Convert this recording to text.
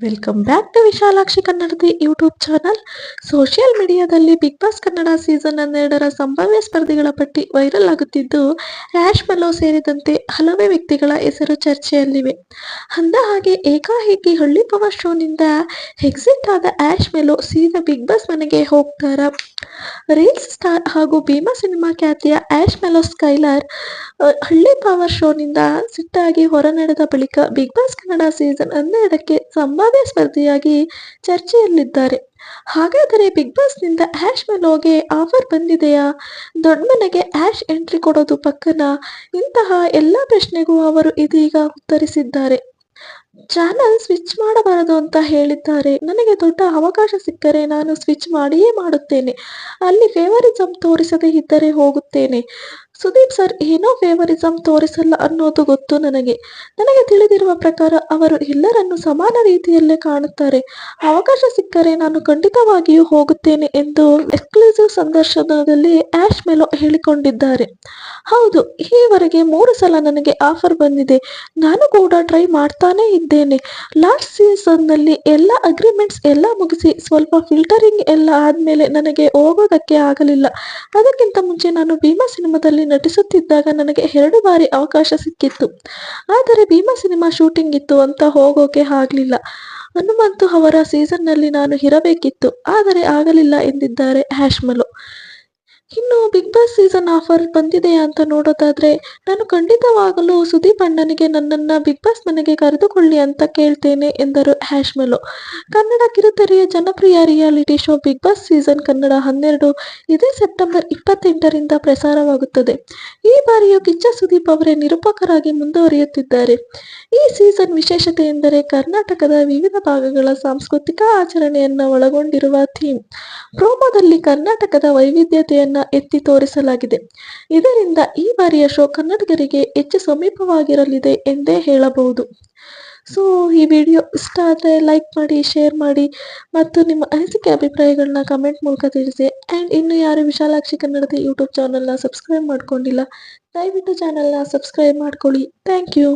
Welcome back to Vishalakshi ಕನ್ನಡದ YouTube channel social ಮೀಡಿಯಾದಲ್ಲಿ Bigg Boss Kannada season ಹನ್ನೆರಡರ ಸಂಭಾವ್ಯ ಸ್ಪರ್ಧಿಗಳ ಪಟ್ಟಿ ವೈರಲ್ ಆಗುತ್ತಿದ್ದು ರ್ಯಾಶ್ ಮಲ್ಲೋ ಸೇರಿದಂತೆ ಹಲವೇ ವ್ಯಕ್ತಿಗಳ ಹೆಸರು ಚರ್ಚೆಯಲ್ಲಿವೆ ಅಂದ ಹಾಗೆ ಏಕಾಏಕಿ ಹಳ್ಳಿ ಪವರ್ ಶೋನಿಂದ ಎಕ್ಸಿಟ್ ಆದ ಆ್ಯಶ್ ಮೆಲೋ ಸೀದಾ ಬಿಗ್ ಬಾಸ್ ಮನೆಗೆ ಹೋಗ್ತಾರ ರೀಲ್ಸ್ ಸ್ಟಾರ್ ಹಾಗೂ ಭೀಮಾ ಸಿನಿಮಾ ಖ್ಯಾತಿಯ Ash Melo Skyler Halli Power ಶೋನಿಂದ ಸಿಟ್ಟಾಗಿ ಹೊರನಡೆದ ಬಳಿಕ ಬಿಗ್ ಬಾಸ್ ಕನ್ನಡ ಸೀಸನ್ ಹನ್ನೆರಡಕ್ಕೆ ಸಂಭಾವ್ಯ ಸ್ಪರ್ಧಿಯಾಗಿ ಚರ್ಚೆಯಲ್ಲಿದ್ದಾರೆ. ಹಾಗಾದರೆ ಬಿಗ್ ಬಾಸ್ನಿಂದ ಆ್ಯಶ್ ಮೆಲೋಗೆ ಆಫರ್ ಬಂದಿದೆಯಾ? ದೊಡ್ಡ ಮನೆಗೆ ಆ್ಯಶ್ ಎಂಟ್ರಿ ಕೊಡೋದು ಪಕ್ಕನ? ಇಂತಹ ಎಲ್ಲ ಪ್ರಶ್ನೆಗೂ ಅವರು ಇದೀಗ ಉತ್ತರಿಸಿದ್ದಾರೆ. ಚಾನಲ್ ಸ್ವಿಚ್ ಮಾಡಬಾರದು ಅಂತ ಹೇಳಿದ್ದಾರೆ. ನನಗೆ ದೊಡ್ಡ ಅವಕಾಶ ಸಿಕ್ಕರೆ ನಾನು ಸ್ವಿಚ್ ಮಾಡಿಯೇ ಮಾಡುತ್ತೇನೆ. ಅಲ್ಲಿ ಫೇವರಿಸಂ ತೋರಿಸದೇ ಇದ್ದರೆ ಹೋಗುತ್ತೇನೆ. ಸುದೀಪ್ ಸರ್, ಏನೋ ಫೇವರಿಸಂ ತೋರಿಸಲ್ಲ ಅನ್ನೋದು ಗೊತ್ತು ನನಗೆ. ನನಗೆ ತಿಳಿದಿರುವ ಪ್ರಕಾರ ಅವರು ಎಲ್ಲರನ್ನು ಸಮಾನ ರೀತಿಯಲ್ಲೇ ಕಾಣುತ್ತಾರೆ. ಅವಕಾಶ ಸಿಕ್ಕರೆ ನಾನು ಖಂಡಿತವಾಗಿಯೂ ಹೋಗುತ್ತೇನೆ ಎಂದು ಎಕ್ಸ್ಕ್ಲೂಸಿವ್ ಸಂದರ್ಶನದಲ್ಲಿ ಆಶ್ ಮೆಲೋ ಹೇಳಿಕೊಂಡಿದ್ದಾರೆ. ಹೌದು, ಈವರೆಗೆ ಮೂರು ಸಲ ನನಗೆ ಆಫರ್ ಬಂದಿದೆ. ನಾನು ಕೂಡ ಟ್ರೈ ಮಾಡ್ತಾನೇ ಇದ್ದೇನೆ. ಲಾಸ್ಟ್ ಸೀಸನ್ನಲ್ಲಿ ಎಲ್ಲ ಅಗ್ರಿಮೆಂಟ್ಸ್ ಎಲ್ಲ ಮುಗಿಸಿ ಸ್ವಲ್ಪ ಫಿಲ್ಟರಿಂಗ್ ಎಲ್ಲ ಆದಮೇಲೆ ನನಗೆ ಹೋಗೋದಕ್ಕೆ ಆಗಲಿಲ್ಲ. ಅದಕ್ಕಿಂತ ಮುಂಚೆ ನಾನು ಭೀಮಾ ಸಿನಿಮಾದಲ್ಲಿ ನಟಿಸುತ್ತಿದ್ದಾಗ ನನಗೆ ಎರಡು ಬಾರಿ ಅವಕಾಶ ಸಿಕ್ಕಿತ್ತು. ಆದರೆ ಭೀಮಾ ಸಿನಿಮಾ ಶೂಟಿಂಗ್ ಇತ್ತು ಅಂತ ಹೋಗೋಕೆ ಆಗ್ಲಿಲ್ಲ. ಹನುಮಂತು ಅವರ ಸೀಸನ್ನಲ್ಲಿ ನಾನು ಇರಬೇಕಿತ್ತು. ಆದರೆ ಆಗಲಿಲ್ಲ ಎಂದಿದ್ದಾರೆ ಹ್ಯಾಶ್ಮಲು ಇನ್ನು ಬಿಗ್ ಬಾಸ್ ಸೀಸನ್ ಆಫರ್ ಬಂದಿದೆ ಅಂತ ನೋಡೋದಾದ್ರೆ, ನಾನು ಖಂಡಿತವಾಗಲೂ ಸುದೀಪ್ ಅಣ್ಣನಿಗೆ ನನ್ನನ್ನ ಬಿಗ್ ಬಾಸ್ ಮನೆಗೆ ಕರೆದುಕೊಳ್ಳಿ ಅಂತ ಕೇಳ್ತೇನೆ ಎಂದರು ಹ್ಯಾಶ್ಮೆಲು ಕನ್ನಡ ಕಿರುತೆರೆಯ ಜನಪ್ರಿಯ reality show Bigg Boss season Kannada ಹನ್ನೆರಡು ಇದೇ ಸೆಪ್ಟೆಂಬರ್ ಇಪ್ಪತ್ತೆಂಟರಿಂದ ಪ್ರಸಾರವಾಗುತ್ತದೆ. ಈ ಬಾರಿಯೂ ಕಿಚ್ಚ ಸುದೀಪ್ ಅವರೇ ನಿರೂಪಕರಾಗಿ ಮುಂದುವರಿಯುತ್ತಿದ್ದಾರೆ. ಈ ಸೀಸನ್ ವಿಶೇಷತೆ ಎಂದರೆ ಕರ್ನಾಟಕದ ವಿವಿಧ ಭಾಗಗಳ ಸಾಂಸ್ಕೃತಿಕ ಆಚರಣೆಯನ್ನು ಒಳಗೊಂಡಿರುವ ಥೀಮ್ ಪ್ರೋಮೋದಲ್ಲಿ ಕರ್ನಾಟಕದ ವೈವಿಧ್ಯತೆಯನ್ನ ಎತ್ತಿ ತೋರಿಸಲಾಗಿದೆ. ಇದರಿಂದ ಈ ಬಾರಿಯ ಶೋ ಕನ್ನಡಿಗರಿಗೆ ಹೆಚ್ಚು ಸಮೀಪವಾಗಿರಲಿದೆ ಎಂದೇ ಹೇಳಬಹುದು. ಸೊ ಈ ವಿಡಿಯೋ ಇಷ್ಟ ಆದರೆ ಲೈಕ್ ಮಾಡಿ ಶೇರ್ ಮಾಡಿ ಮತ್ತು ನಿಮ್ಮ ಅನಿಸಿಕೆ ಅಭಿಪ್ರಾಯಗಳನ್ನ ಕಮೆಂಟ್ ಮೂಲಕ ತಿಳಿಸಿ. ಆ್ಯಂಡ್ ಇನ್ನು ಯಾರು ವಿಶಾಲಾಕ್ಷಿ ಕನ್ನಡದ ಯೂಟ್ಯೂಬ್ ಚಾನಲ್ನ ಸಬ್ಸ್ಕ್ರೈಬ್ ಮಾಡ್ಕೊಂಡಿಲ್ಲ, ದಯವಿಟ್ಟು ಚಾನಲ್ನ ಸಬ್ಸ್ಕ್ರೈಬ್ ಮಾಡ್ಕೊಳ್ಳಿ. Thank you